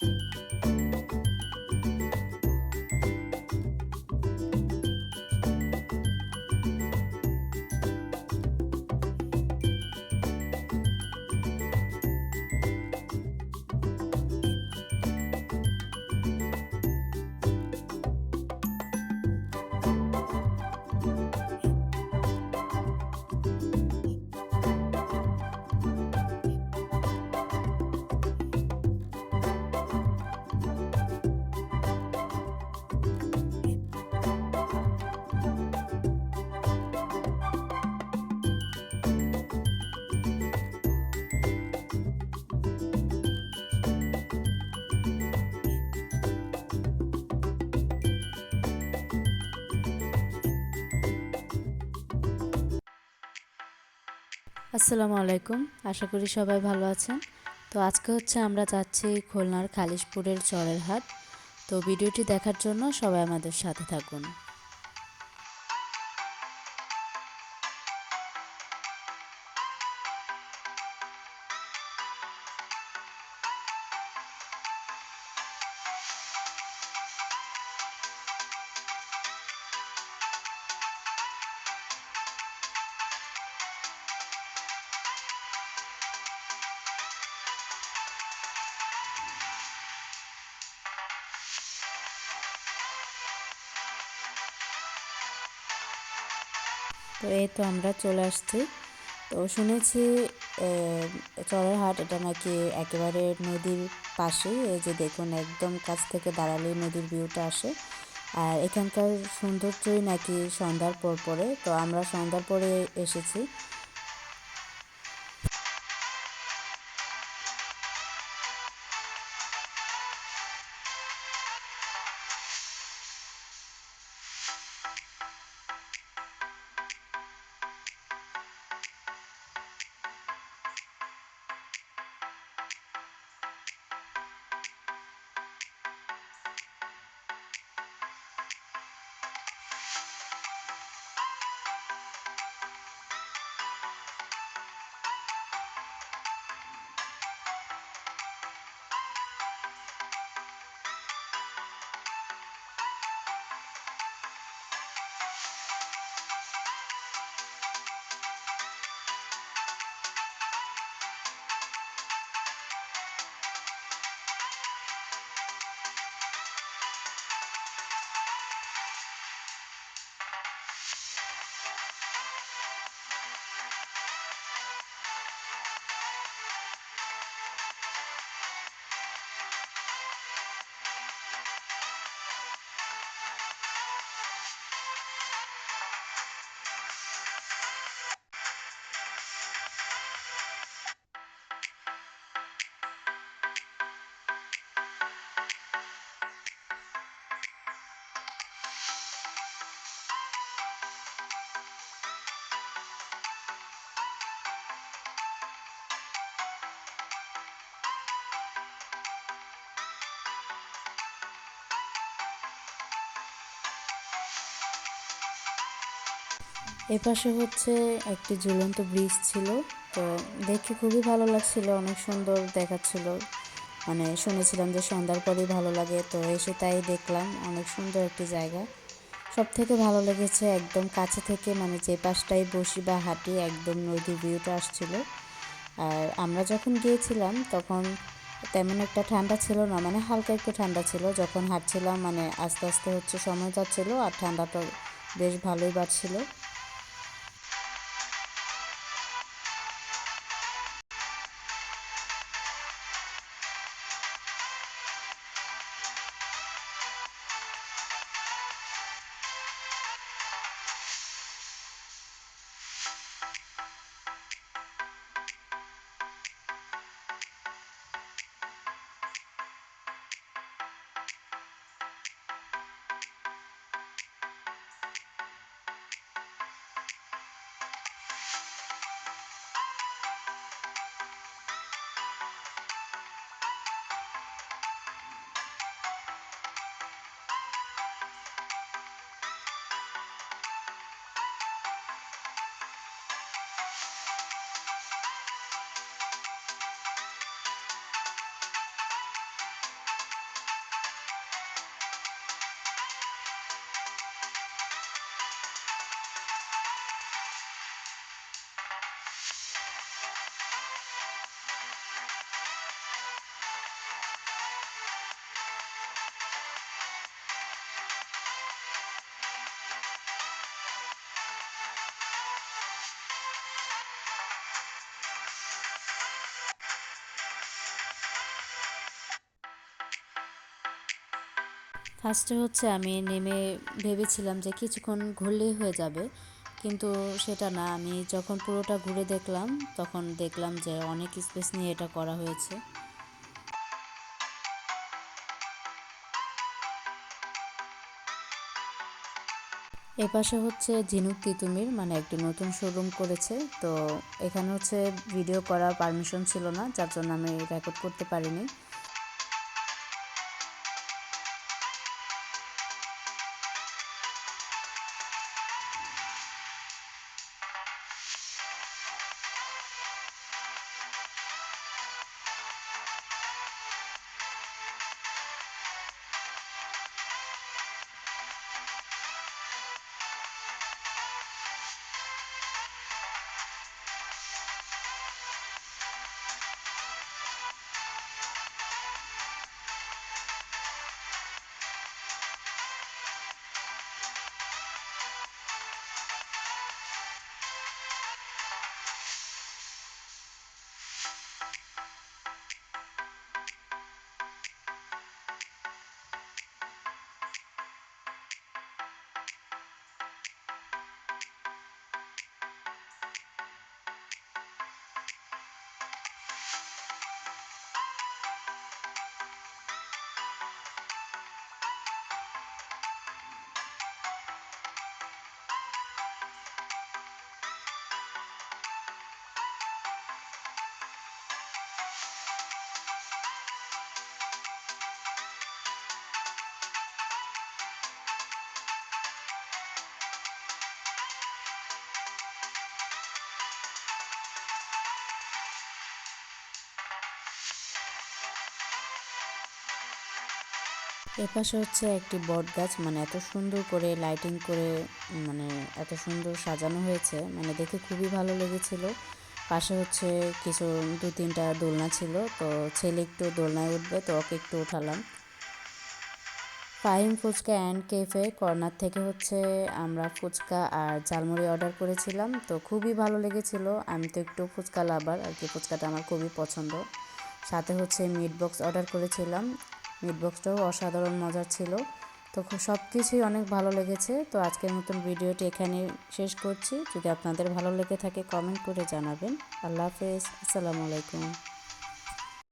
Música আসসালামু আলাইকুম। আশা করি সবাই ভালো আছেন। তো আজকে হচ্ছে আমরা যাচ্ছি খুলনার খালিশপুরের চরের হাট। তো ভিডিওটি দেখার জন্য সবাই আমাদের সাথে থাকুন। তো এই তো আমরা চলে আসছি। তো শুনেছি চরের হাট এটা নাকি একেবারে নদীর পাশে এই যে দেখুন একদম কাছ থেকে দাঁড়ালেই নদীর ভিউটা আসে। আর এখানকার সৌন্দর্যই নাকি সন্ধ্যার পর পরে। তো আমরা সন্ধ্যার পরে এসেছি। এপাশে হচ্ছে একটি ঝুলন্ত ব্রিজ ছিল। তো দেখে খুবই ভালো লাগছিল, অনেক সুন্দর দেখাচ্ছিল। মানে শুনেছিলাম যে সন্ধ্যার পরেই ভালো লাগে, তো এসে তাই দেখলাম, অনেক সুন্দর একটি জায়গা। সব থেকে ভালো লেগেছে একদম কাছে থেকে মানে যে পাশটাই বসি বা হাঁটি, একদম নদীর ভিউটা আসছিল। আর আমরা যখন গিয়েছিলাম, তখন তেমন একটা ঠান্ডা ছিল না মানে হালকা একটু ঠান্ডা ছিল। যখন হাঁটছিলাম মানে আস্তে আস্তে হচ্ছে সময় যাচ্ছিল, আর ঠান্ডাটা বেশ ভালোই বাড়ছিল। ফার্স্টে হচ্ছে আমি নেমে ভেবেছিলাম যে কিছুক্ষণ ঘুরলেই হয়ে যাবে। কিন্তু সেটা না, আমি যখন পুরোটা ঘুরে দেখলাম, তখন দেখলাম যে অনেক স্পেস নিয়ে এটা করা হয়েছে। এপাশে হচ্ছে ঝিনুক তিতুমির মানে একটি নতুন শোরুম করেছে। তো এখানে হচ্ছে ভিডিও করার পারমিশন ছিল না, যার জন্য আমি রেকর্ড করতে পারিনি। এপাশে হচ্ছে একটি বট গাছ মানে এত সুন্দর করে লাইটিং করে মানে এত সুন্দর সাজানো হয়েছে। মানে দেখে খুবই ভালো লেগেছিল। পাশে হচ্ছে কিছু দু তিনটা দোলনা ছিল, তো ছেলে একটু দোলনায় উঠবে, তো ওকে একটু উঠালাম। Fahim Fuchka and cafe corner থেকে হচ্ছে আমরা ফুচকা আর ঝালমুড়ি অর্ডার করেছিলাম, তো খুবই ভালো লেগেছিল। আমি তো একটু ফুচকা লাভার আর কি ফুচকাটা আমার খুবই পছন্দ। সাথে হচ্ছে মিট বক্স অর্ডার করেছিলাম। মিট বক্সটাও অসাধারণ মজার ছিল। তো সব কিছুই অনেক ভালো লেগেছে। তো আজকের মতন ভিডিওটি এখানে শেষ করছি। যদি আপনাদের ভালো লেগে থাকে কমেন্ট করে জানাবেন। আল্লাহ হাফেজ। আসসালামু আলাইকুম।